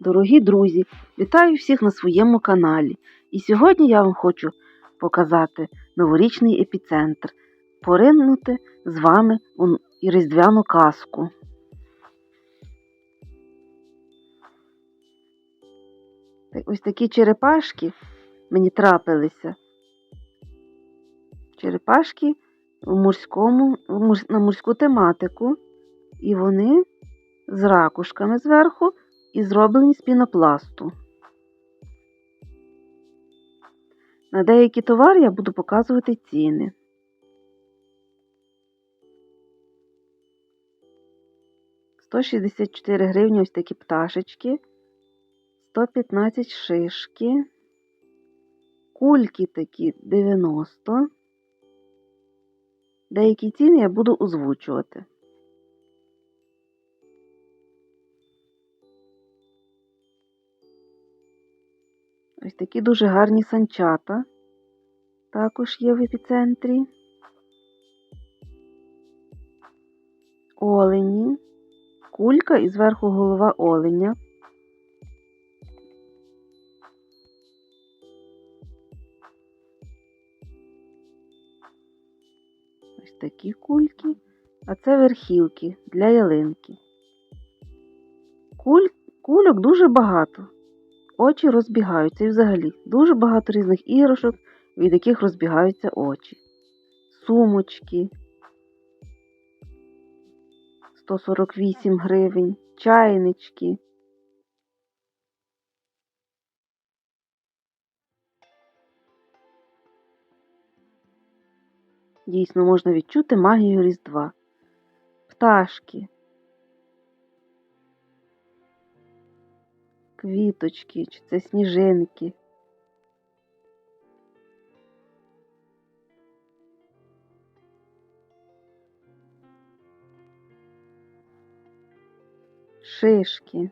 Дорогі друзі, вітаю всіх на своєму каналі. І сьогодні я вам хочу показати новорічний епіцентр, поринути з вами у різдвяну казку. Ось такі черепашки мені трапилися. Черепашки у морському, на морську тематику, і вони з ракушками зверху і зроблені з пінопласту. На деякі товари я буду показувати ціни. Сто шістдесят чотири гривні ось такі пташечки, 115 шишки, кульки такі 90. Деякі ціни я буду озвучувати. Ось такі дуже гарні санчата. Також є в епіцентрі. Олені. Кулька і зверху голова оленя. Ось такі кульки. А це верхівки для ялинки. Куль... Кульок дуже багато очі розбігаються і взагалі дуже багато різних іграшок, від яких розбігаються очі. Сумочки 148 гривень, чайнички. Дійсно, можна відчути магію Різдва. Пташки. Квіточки, чи це сніжинки. Шишки.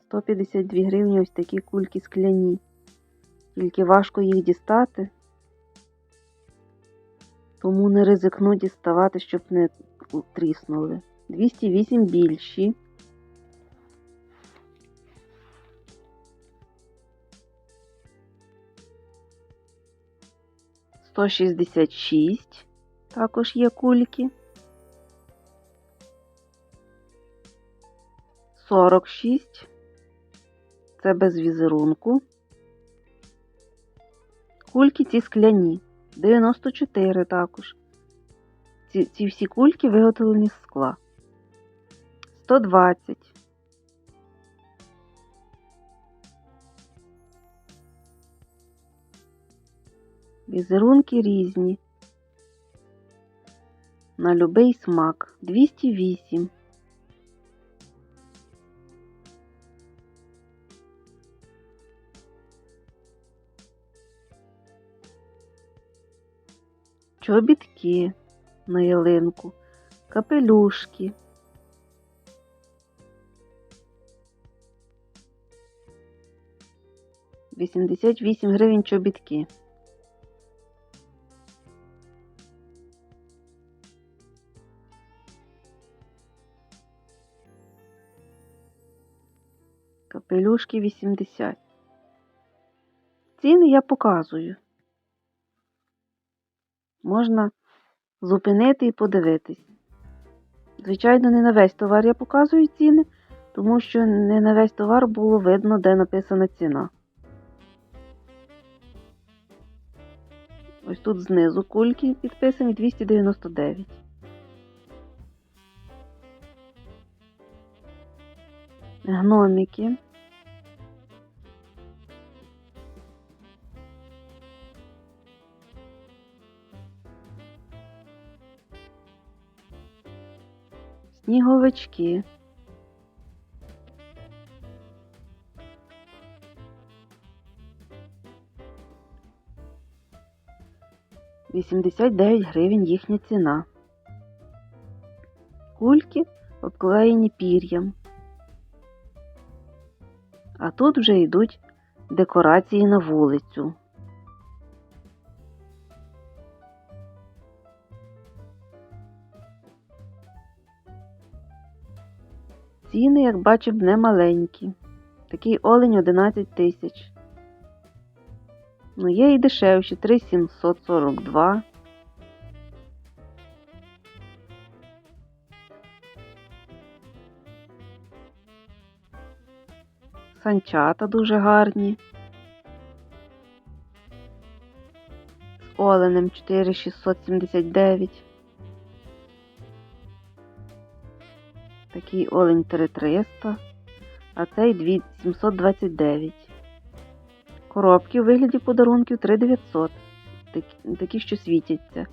Сто п'ятдесят дві гривні ось такі кульки скляні. Тільки важко їх дістати тому не ризикну діставати, щоб не тріснули. 208 більші. Сто шістдесят шість також є кульки. Сорок шість. Це без візерунку. Кульки ці скляні. 94 також. Ці, ці всі кульки виготовлені з скла. 120. Візерунки різні. На любий смак. 208. Чобітки на ялинку, капелюшки. Вісімдесят вісім гривень чобітки. Капелюшки 80. Ціни я показую можна зупинити і подивитись. Звичайно, не на весь товар я показую ціни, тому що не на весь товар було видно, де написана ціна. Ось тут знизу кульки підписані 299. Гномики. Сніговички. Вісімдесят дев'ять гривень їхня ціна. Кульки обклеєні пір'ям. А тут вже йдуть декорації на вулицю. Ціни, як бачимо, не маленькі. Такий олень 11 тисяч. Ну, є і дешевші 3742. Санчата дуже гарні. З оленем 4679. Такий олень 3300, а цей 2729. Коробки у вигляді подарунків 3900. Такі, такі що світяться.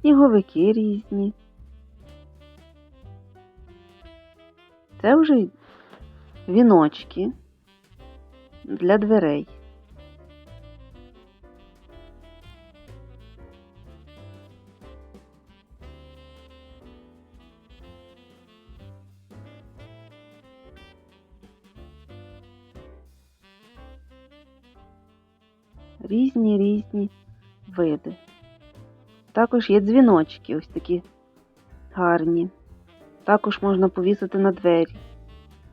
Сніговики різні. Це вже віночки для дверей. Різні різні види. Також є дзвіночки, ось такі гарні. Також можна повісити на двері.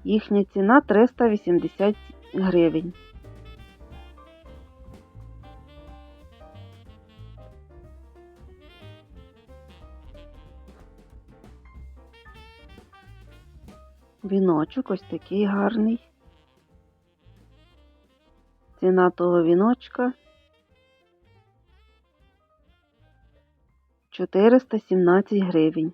Їхня ціна 380 гривень. Віночок ось такий гарний. Ціна того віночка 417 гривень.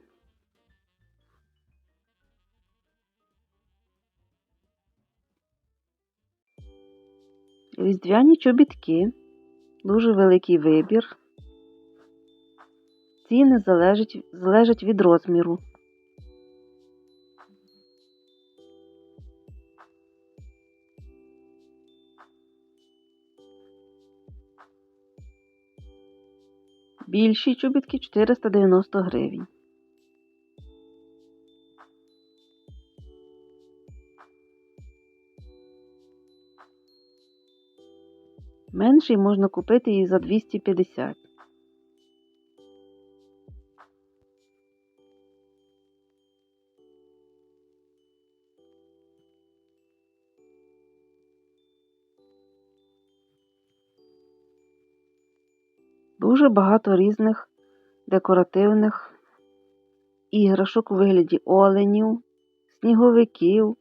Різдвяні чобітки, дуже великий вибір. Ціни залежать, залежать від розміру. Більші чобітки 490 гривень. Менший можна купити і за 250. Дуже багато різних декоративних іграшок у вигляді оленів, сніговиків,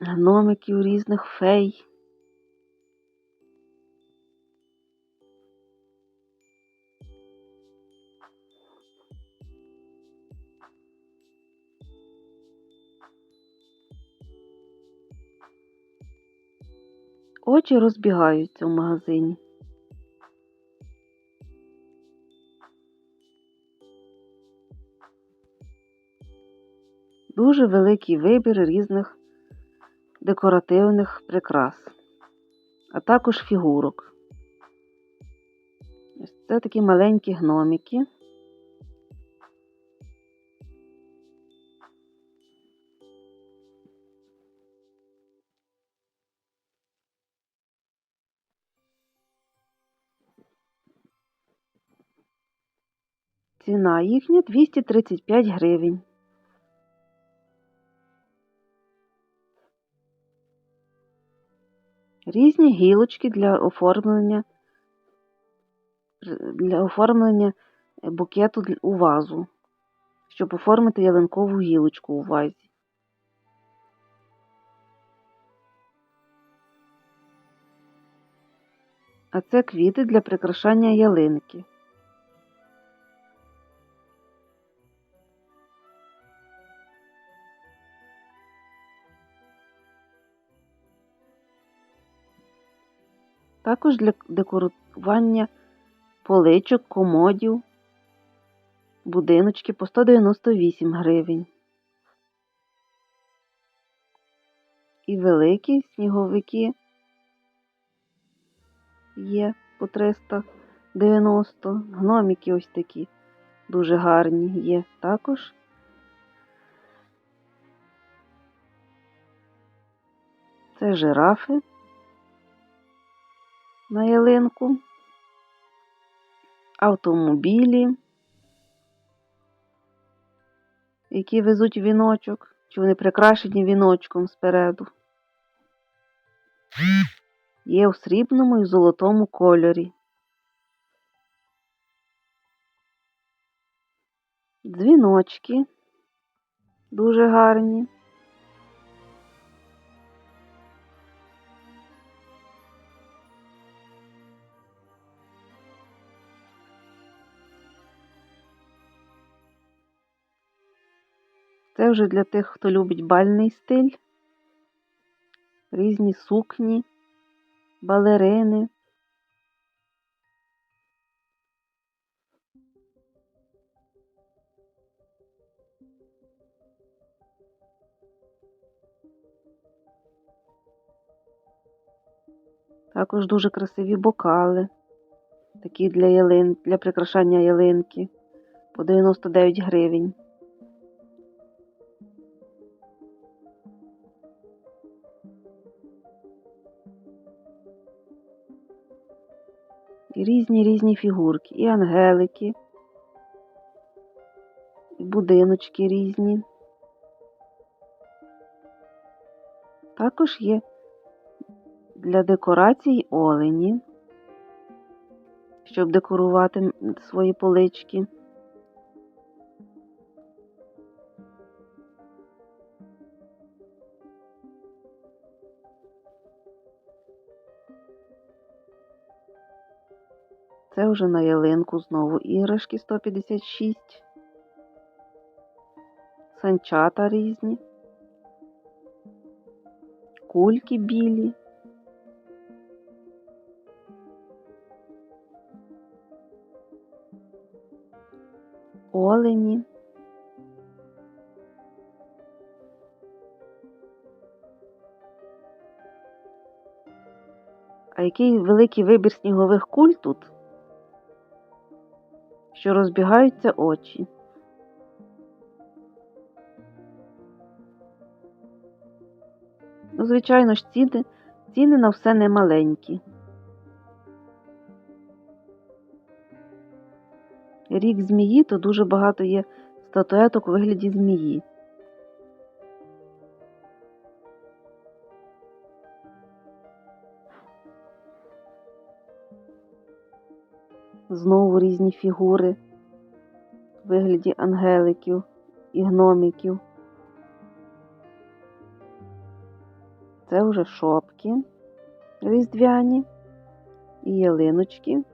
гномиків різних фей. Очі розбігаються в магазині. Дуже великий вибір різних декоративних прикрас, а також фігурок. Ось Це такі маленькі гномики. Ціна їхня 235 гривень. Різні гілочки для оформлення для оформлення букету у вазу, щоб оформити ялинкову гілочку у вазі. А це квіти для прикрашання ялинки. Також для декорування поличок, комодів, будиночки по 198 гривень. І великі сніговики є по 390. Гномики ось такі дуже гарні є також. Це жирафи на ялинку, автомобілі, які везуть віночок, чи вони прикрашені віночком спереду. Є у срібному і золотому кольорі. Дзвіночки дуже гарні. Це вже для тих, хто любить бальний стиль, різні сукні, балерини. Також дуже красиві бокали, такі для ялин, для прикрашання ялинки по 99 гривень. І різні різні фігурки, і ангелики, і будиночки різні. Також є для декорацій олені, щоб декорувати свої полички. Це вже на ялинку знову іграшки 156, санчата різні, кульки білі. Олені. А який великий вибір снігових куль тут? Що розбігаються очі. Ну, звичайно ж, ціни, ціни на все не маленькі. Рік змії, то дуже багато є статуеток у вигляді змії. Знову різні фігури в вигляді ангеликів і гномиків. Це вже шопки різдвяні і ялиночки.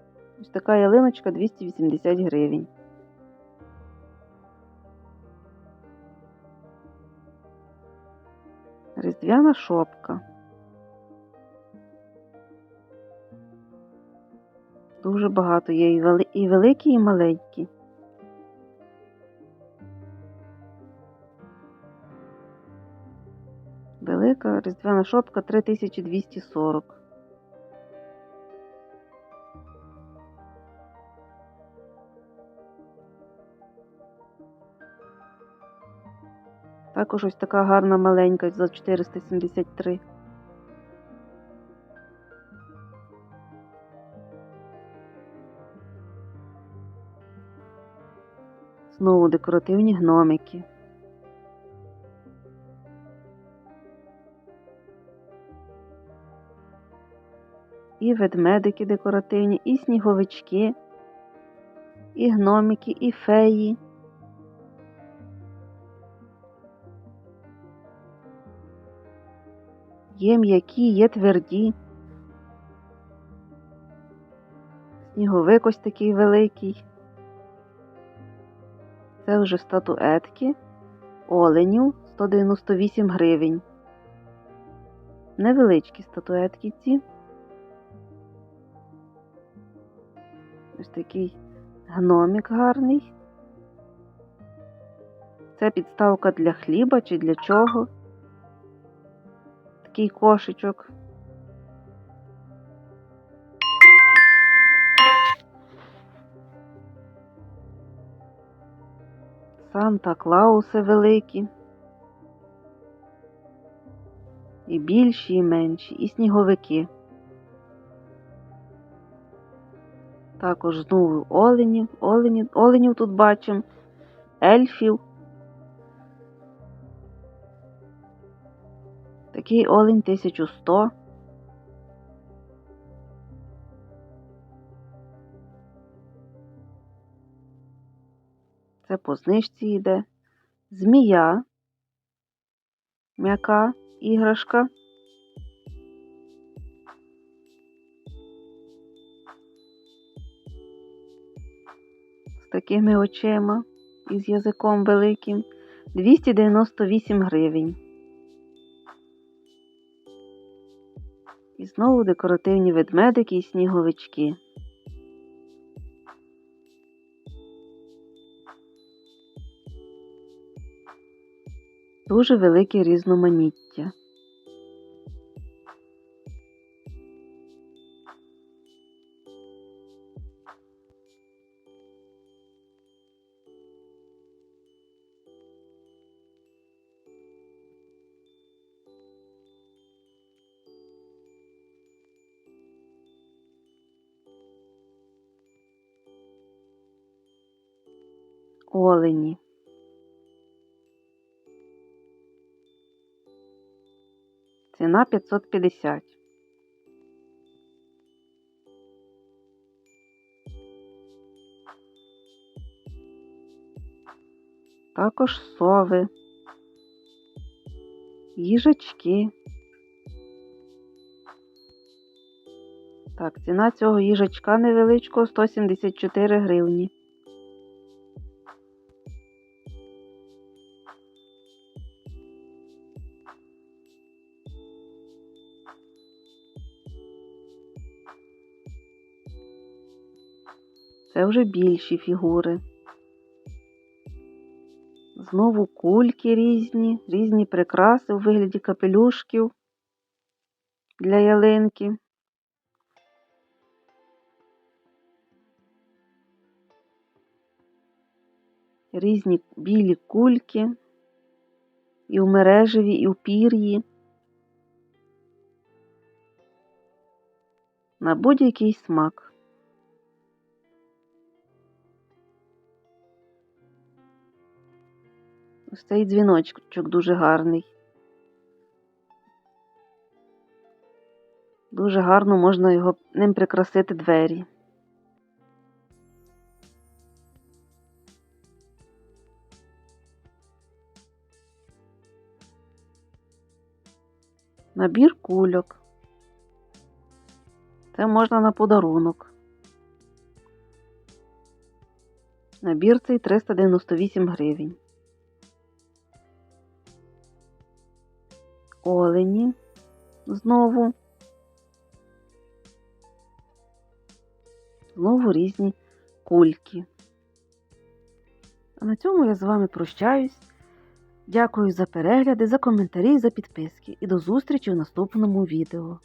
Ось така ялиночка 280 гривень. Різдвяна шопка. Дуже багато є і, великі, і маленькі. Велика різдвяна шопка 3240. Також ось така гарна маленька за 473. Знову декоративні гномики. І ведмедики декоративні, і сніговички, і гномики, і феї. Є м'які, є тверді. Сніговик ось такий великий. Це вже статуетки оленів 198 гривень. Невеличкі статуетки ці. Ось такий гномик гарний. Це підставка для хліба чи для чого. Такий кошечок. Санта Клауси великі. І більші, і менші, і сніговики. Також знову оленів, оленів, оленів тут бачимо, ельфів. Такий олень 1100. Це по знижці йде. Змія. М'яка іграшка. З такими очима і з язиком великим. 298 гривень. І знову декоративні ведмедики і сніговички. Дуже велике різноманіття. Олені. Ціна 550. Також сови, їжачки. Так, ціна цього їжачка невеличкого 174 гривні. Це вже більші фігури. Знову кульки різні, різні прикраси у вигляді капелюшків для ялинки. Різні білі кульки і у мережеві, і у пір'ї. На будь-який смак. Ось цей дзвіночок дуже гарний. Дуже гарно можна його ним прикрасити двері. Набір кульок. Це можна на подарунок. Набір цей 398 гривень. Олені знову. Знову різні кульки. А на цьому я з вами прощаюсь. Дякую за перегляди, за коментарі за підписки. І до зустрічі в наступному відео.